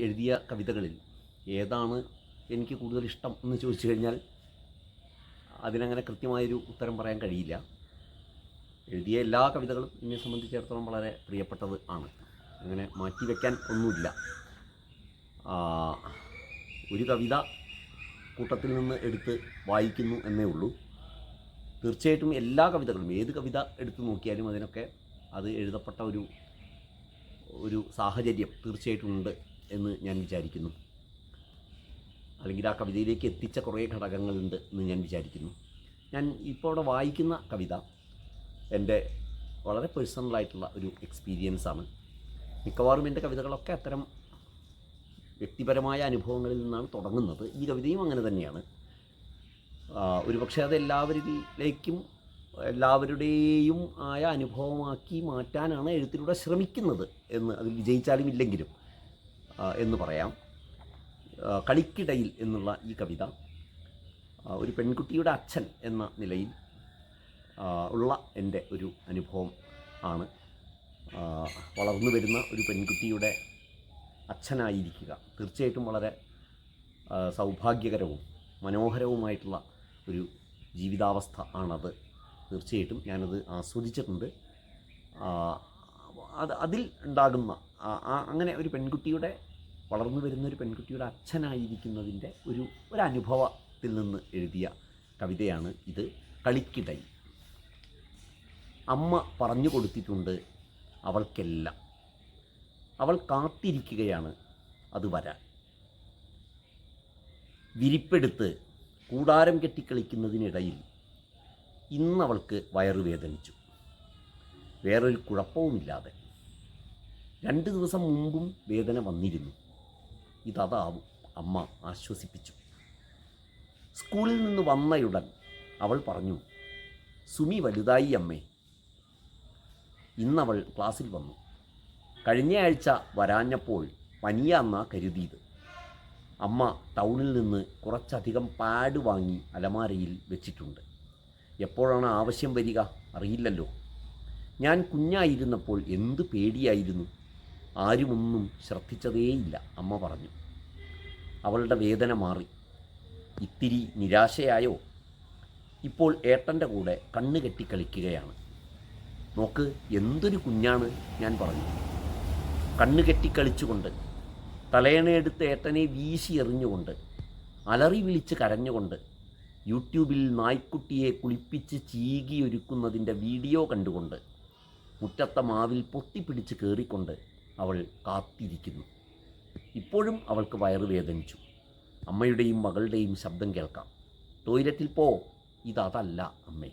എഴുതിയ കവിതകളിൽ ഏതാണ് എനിക്ക് കൂടുതൽ ഇഷ്ടം എന്ന് ചോദിച്ചു കഴിഞ്ഞാൽ അതിനങ്ങനെ കൃത്യമായൊരു ഉത്തരം പറയാൻ കഴിയില്ല. എഴുതിയ എല്ലാ കവിതകളും എന്നെ സംബന്ധിച്ചിടത്തോളം വളരെ പ്രിയപ്പെട്ടത് ആണ്. അങ്ങനെ മാറ്റിവെക്കാൻ ഒന്നുമില്ല. ഒരു കവിത കൂട്ടത്തിൽ നിന്ന് എടുത്ത് വായിക്കുന്നു എന്നേ ഉള്ളൂ. തീർച്ചയായിട്ടും എല്ലാ കവിതകളും ഏത് കവിത എടുത്തു നോക്കിയാലും അതിനൊക്കെ അത് എഴുതപ്പെട്ട ഒരു ഒരു സാഹചര്യം തീർച്ചയായിട്ടും ഉണ്ട്. എന്ന് ഞാൻ വിചാരിക്കുന്നു. അല്ലെങ്കിൽ ആ കവിതയിലേക്ക് എത്തിച്ച കുറേ ഘടകങ്ങളുണ്ട് എന്ന് ഞാൻ വിചാരിക്കുന്നു. ഞാൻ ഇപ്പോൾ അവിടെ വായിക്കുന്ന കവിത എന്റെ വളരെ പേഴ്സണലായിട്ടുള്ള ഒരു എക്സ്പീരിയൻസാണ് മിക്കവാറും എന്റെ കവിതകളൊക്കെ അത്തരം വ്യക്തിപരമായ അനുഭവങ്ങളിൽ നിന്നാണ് തുടങ്ങുന്നത്. ഈ കവിതയും അങ്ങനെ തന്നെയാണ്. ഒരു ഒരുപക്ഷെ അത് എല്ലാവരിലേക്കും എല്ലാവരുടെയും ആയ അനുഭവമാക്കി മാറ്റാനാണ് എഴുത്തിലൂടെ ശ്രമിക്കുന്നത് എന്ന് അതിൽ വിജയിച്ചാലും ഇല്ലെങ്കിലും. എന്ന് പറയാം. കളിക്കിടയിൽ എന്നുള്ള ഈ കവിത ഒരു പെൺകുട്ടിയുടെ അച്ഛൻ എന്ന നിലയിൽ ഉള്ള എന്റെ ഒരു അനുഭവം ആണ്. വളർന്നു വരുന്ന ഒരു പെൺകുട്ടിയുടെ അച്ഛനായിരിക്കുക. തീർച്ചയായിട്ടും വളരെ സൗഭാഗ്യകരവും മനോഹരവുമായിട്ടുള്ള ഒരു ജീവിതാവസ്ഥ ആണത്. തീർച്ചയായിട്ടും ഞാനത് ആസ്വദിച്ചിട്ടുണ്ട്. അത് അതിൽ ഉണ്ടാകുന്ന അങ്ങനെ ഒരു പെൺകുട്ടിയുടെ വളർന്നു വരുന്ന ഒരു പെൺകുട്ടിയുടെ അച്ഛനായിരിക്കുന്നതിന്റെ ഒരു ഒരു അനുഭവത്തിൽ നിന്ന് എഴുതിയ കവിതയാണ് ഇത് കളിക്കിടയിൽ. അമ്മ പറഞ്ഞു കൊടുത്തിട്ടുണ്ട് അവൾക്കെല്ലാം. അവൾ കാത്തിരിക്കുകയാണ് അത് വരാൻ. വിരിപ്പെടുത്ത് കൂടാരം കെട്ടിക്കളിക്കുന്നതിനിടയിൽ ഇന്നവൾക്ക് വയറുവേദനിച്ചു. വേറൊരു കുഴപ്പവുമില്ലാതെ രണ്ട് ദിവസം മുമ്പും വേദന വന്നിരുന്നു. ഇതതാവും അമ്മ ആശ്വസിപ്പിച്ചു. സ്കൂളിൽ നിന്ന് വന്നയുടൻ അവൾ പറഞ്ഞു സുമി വലുതായി അമ്മേ. ഇന്നവൾ ക്ലാസ്സിൽ വന്നു. കഴിഞ്ഞയാഴ്ച വരാഞ്ഞപ്പോൾ പനിയാന്നാ കരുതിയത്. അമ്മ ടൗണിൽ നിന്ന് കുറച്ചധികം പാഡ് വാങ്ങി അലമാരയിൽ വെച്ചിട്ടുണ്ട്. എപ്പോഴാണ് ആവശ്യം വരിക അറിയില്ലല്ലോ. ഞാൻ കുഞ്ഞായിരുന്നപ്പോൾ എന്ത് പേടിയായിരുന്നു. ആരുമൊന്നും ശ്രദ്ധിച്ചതേയില്ല അമ്മ പറഞ്ഞു. അവളുടെ വേദന മാറി. ഇത്തിരി നിരാശയായോ? ഇപ്പോൾ ഏട്ടന്റെ കൂടെ കണ്ണ് കെട്ടി കളിക്കുകയാണ്. നോക്ക് എന്തൊരു കുഞ്ഞാണ് ഞാൻ പറഞ്ഞു. കണ്ണ് കെട്ടിക്കളിച്ചുകൊണ്ട് തലയണയെടുത്ത് ഏട്ടനെ വീശി എറിഞ്ഞുകൊണ്ട് അലറി വിളിച്ച് കരഞ്ഞുകൊണ്ട് യൂട്യൂബിൽ നായ്ക്കുട്ടിയെ കുളിപ്പിച്ച് ചീകിയൊരുക്കുന്നതിന്റെ വീഡിയോ കണ്ടുകൊണ്ട് മുറ്റത്തെ മാവിൽ പൊത്തിപ്പിടിച്ച് കയറിക്കൊണ്ട് അവൾ കാത്തിരിക്കുന്നു. ഇപ്പോഴും അവൾക്ക് വയറ് വേദനിച്ചു. അമ്മയുടെയും മകളുടെയും ശബ്ദം കേൾക്കാം. ടോയ്ലറ്റിൽ പോ. ഇതതല്ല അമ്മേ.